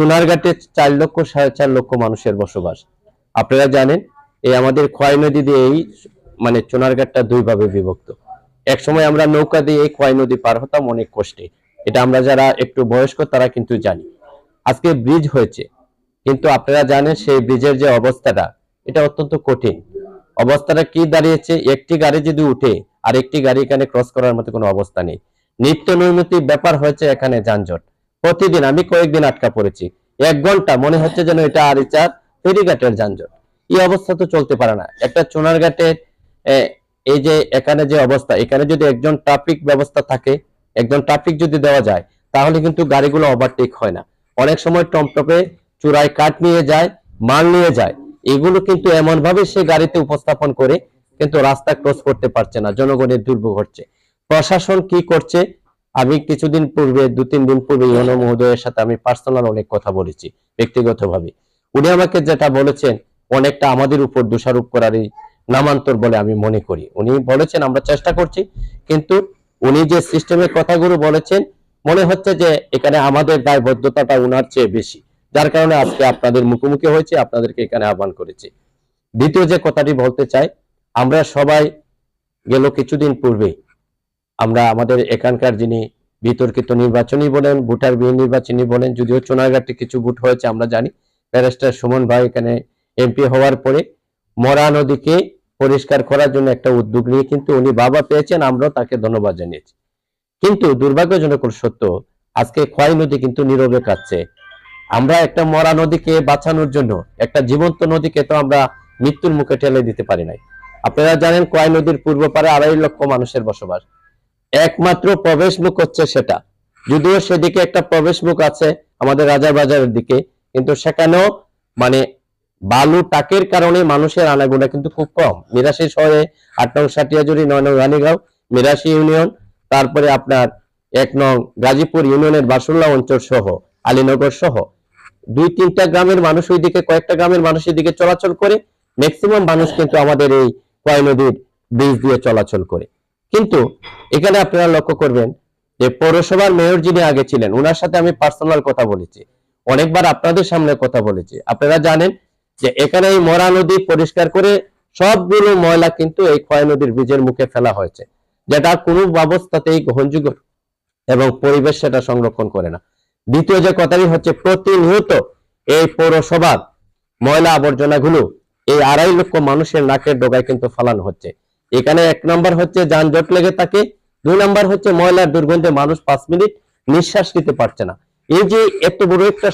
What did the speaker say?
চুনারঘাটে চার লক্ষ, সাড়ে চার লক্ষ মানুষের বসবাস। আপনারা জানেন, এই আমাদের খোয়াই নদী দিয়ে এই মানে চুনারঘাটটা দুই ভাবে বিভক্ত। এক সময় আমরা নৌকা দিয়ে এই খোয়াই নদী পার হতাম অনেক কষ্টে। এটা আমরা যারা একটু বয়স্ক, তারা কিন্তু জানি। আজকে ব্রিজ হয়েছে। কিন্তু আপনারা জানেন, সেই ব্রিজের যে অবস্থাটা, এটা অত্যন্ত কঠিন। অবস্থাটা কি দাঁড়িয়েছে? একটি গাড়ি যদি উঠে আর একটি গাড়ি এখানে ক্রস করার মতো কোনো অবস্থা নেই। নিত্য নৈমিত্তিক ব্যাপার হয়েছে এখানে যানজট। প্রতিদিন আমি কয়েকদিন আটকা পড়েছি। এক ঘণ্টা মনে হচ্ছে যেন এটা আরিচার ফেরিঘাটের যানজট। এই অবস্থা তো চলতে পারে না। একটা চুনারঘাটের এই যে এখানে যে অবস্থা, এখানে যদি একজন ট্রাফিক ব্যবস্থা থাকে, একজন ট্রাফিক যদি দেওয়া যায়, তাহলে কিন্তু গাড়িগুলো ওভারটেক হয় না। অনেক সময় টমটপে চূড়ায় কাঠ নিয়ে যায়, মাল নিয়ে যায়। এগুলো কিন্তু এমন ভাবে সে গাড়িতে উপস্থাপন করে, কিন্তু রাস্তা ক্রস করতে পারছে না, জনগণের দুর্ভোগ হচ্ছে। প্রশাসন কি করছে? আমি কিছুদিন পূর্বে দু তিন দিন পূর্বে ইউনো মহোদয়ের সাথে আমি পার্সোনাল অনেক কথা বলেছি, ব্যক্তিগতভাবে। উনি আমাকে যেটা বলেছেন, অনেকটা আমাদের উপর দোষারোপ করারই নামান্তর বলে আমি মনে করি। উনি বলেছেন, আমরা চেষ্টা করছি, কিন্তু উনি যে সিস্টেমের কথাগুলো বলেছেন, মনে হচ্ছে যে এখানে আমাদের দায়বদ্ধতাটা উনার চেয়ে বেশি। যার কারণে আজকে আপনাদের মুখোমুখি হয়েছে, আপনাদেরকে এখানে আহ্বান করেছি। দ্বিতীয় যে কথাটি বলতে চাই, আমরা সবাই গেল কিছুদিন পূর্বে আমরা আমাদের এখানকার যিনি বিতর্কিত নির্বাচনী বলেন ভোটার বিহীন নির্বাচনী বলেন, যদিও চুনারঘাটে কিছু ভোট হয়েছে, আমরা জানি। ব্যারিস্টার সুমন ভাই এখানে এমপি হওয়ার পরে মরা নদীকে পরিষ্কার করার জন্য একটা উদ্যোগ নিয়ে কিন্তু উনি বাবা পেয়েছেন, আমরাও তাকে ধন্যবাদ জানিয়েছি। কিন্তু দুর্ভাগ্যজনক সত্য, আজকে খোয়াই নদী কিন্তু নীরবে কাটছে আমরা একটা মরা নদীকে বাঁচানোর জন্য, একটা জীবন্ত নদীকে তো আমরা মৃত্যুর মুখে ঠেলে দিতে পারি নাই। আপনারা জানেন কয় নদীর পূর্ব পারে আড়াই লক্ষ মানুষের বসবাস। একমাত্র প্রবেশ মুখ হচ্ছে সেটা। যদিও সেদিকে একটা প্রবেশ মুখ আছে আমাদের রাজা বাজারের দিকে, কিন্তু সেখানেও মানে বালু টাকের কারণে মানুষের আনাগোনা কিন্তু খুব কম। মিরাশি শহরে আট নং সাটিয়াজুরি নয় নং রানীগাঁও, মিরাশি ইউনিয়ন, তারপরে আপনার এক নং গাজীপুর ইউনিয়নের বাসুল্লাহ অঞ্চল সহ, আলীনগর সহ। দুই তিনটা গ্রামের মানুষ ওইদিকে, কয়েকটা গ্রামের মানুষ এদিকে চলাচল করে ম্যাক্সিমাম মানুষ কিন্তু আমাদের এই কয় নদীর ব্রিজ দিয়ে চলাচল করে। কিন্তু এখানে আপনারা লক্ষ্য করবেন যে পৌরসভার মেয়র যিনি আগে ছিলেন ওনার সাথে আমি পার্সোনাল কথা বলেছি। অনেকবার আপনাদের সামনে কথা বলেছি। আপনারা জানেন যে এখানে এই মরা নদী পরিষ্কার করে সবগুলো ময়লা কিন্তু এই ক্ষয় নদীর বীজের মুখে ফেলা হয়েছে। যেটা কোনো ব্যবস্থাতেই গ্রহণযোগ্য এবং পরিবেশ সেটা সংরক্ষণ করে না। দ্বিতীয় যে কথাটি হচ্ছে, প্রতিনিয়ত এই পৌরসভার ময়লা আবর্জনাগুলো এই আড়াই লক্ষ মানুষের নাকের ডোগায় কিন্তু ফালানো হচ্ছে। এখানে এক নম্বর হচ্ছে যানজট লেগে থাকে দুই নম্বর হচ্ছে ময়লার দুর্গন্ধে মানুষ পাঁচ মিনিট নিঃশ্বাস নিতে পারছে না। এই যে এত বড় একটা